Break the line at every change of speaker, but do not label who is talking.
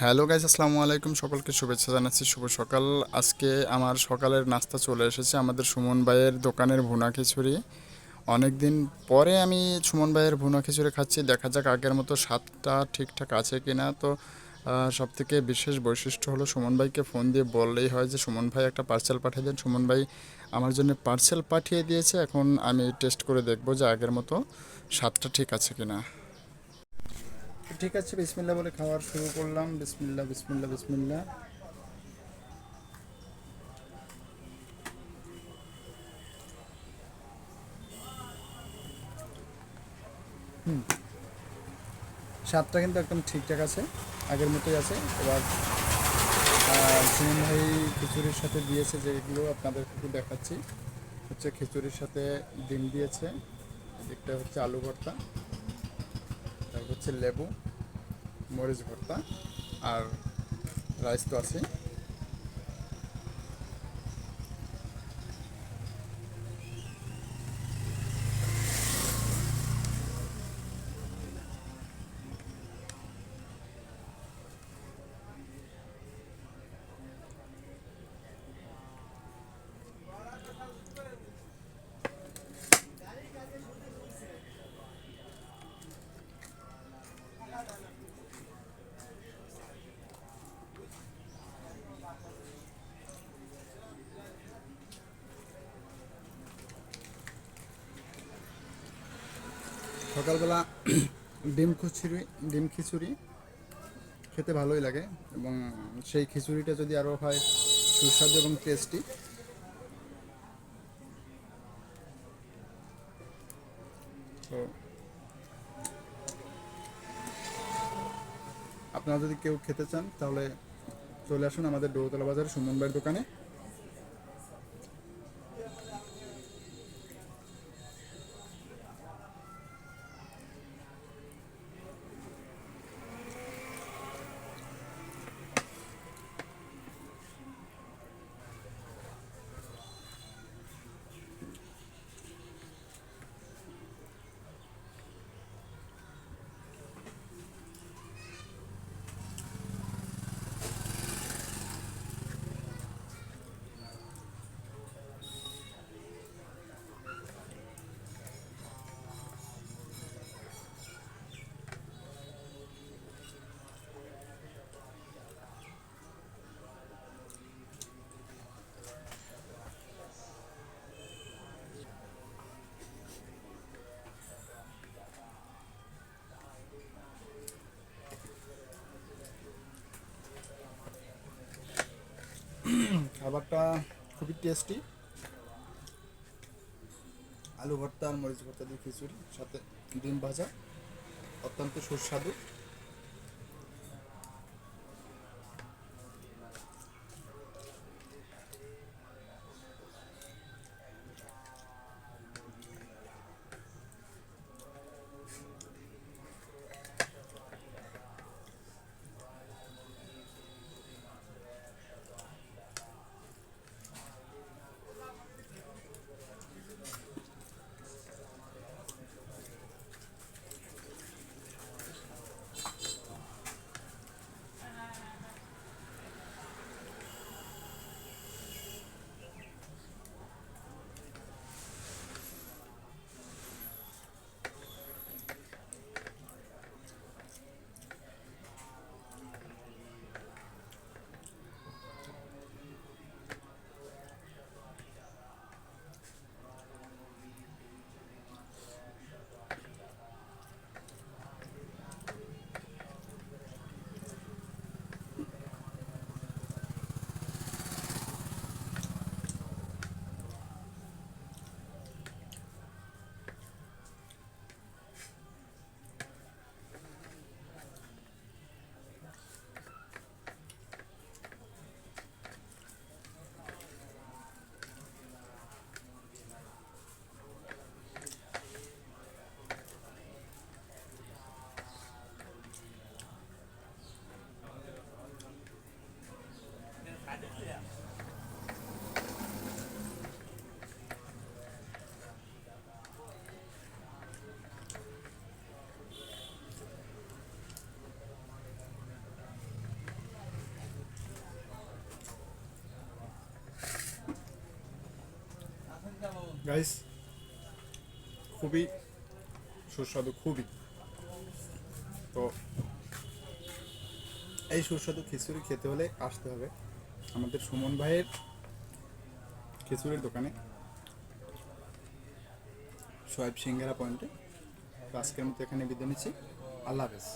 Hello guys আসসালামু আলাইকুম। সকলকে শুভেচ্ছা জানাচ্ছি, শুভ সকাল। আজকে আমার সকালের নাস্তা চলে এসেছে আমাদের সুমন ভাইয়ের দোকানের ভুনা খিচুড়ি। অনেক দিন পরে আমি সুমন ভাইয়ের ভুনা খিচুড়ি খাচ্ছি। দেখা যাক আগের মতো স্বাদটা ঠিকঠাক আছে কি না তো সব থেকে বিশেষ বৈশিষ্ট্য হলো সুমন ভাইকে ফোন দিয়ে বললেই হয় যে, সুমন ভাই, একটা পার্সেল পাঠিয়ে দেন। সুমন ভাই আমার জন্য পার্সেল পাঠিয়ে দিয়েছে। এখন আমি টেস্ট করে দেখব যে আগের মতো স্বাদটা ঠিক আছে কি না ঠিক আছে বিসমিল্লা বলে খাওয়ার শুরু করলাম। বিসমিল্লা বিসমিল্লা বিসমিল্লা স্বাদটা কিন্তু একদম ঠিকঠাক আছে, আগের মতোই আছে। এবার ভাই খিচুড়ির সাথে দিয়েছে যেগুলো আপনাদের একটু দেখাচ্ছি। হচ্ছে খিচুড়ির সাথে ডিম দিয়েছে, এদিকটা হচ্ছে আলু ভর্তা। তারপর হচ্ছে লেবু মরিচ ভর্তা আর রাইস তো আছে সকালবেলা ডিম খিচুড়ি ডিম খিচুড়ি খেতে ভালোই লাগে এবং সেই খিচুড়িটা যদি আরও হয় সুস্বাদু এবং টেস্টি তো আপনারা যদি কেউ খেতে চান তাহলে চলে আসুন আমাদের ডৌতলা বাজার সুমন ভাইয়ের দোকানে। খাবারটা খুবই টেস্টি আলু ভর্তা আর মরিচ ভর্তা দিয়ে খিচুড়ি, সাথে ডিম ভাজা, অত্যন্ত সুস্বাদু। গাইস খুবই সুস্বাদু, খুবই। তো এই সুস্বাদু খিচুড়ি খেতে হলে আসতে হবে আমাদের সুমন ভাইয়ের খিচুড়ির দোকানে সোয়াইব সিঙ্গারা পয়েন্টে। আজকের মতো এখানে বিদায় নিচ্ছি। আল্লাহ হাফেজ।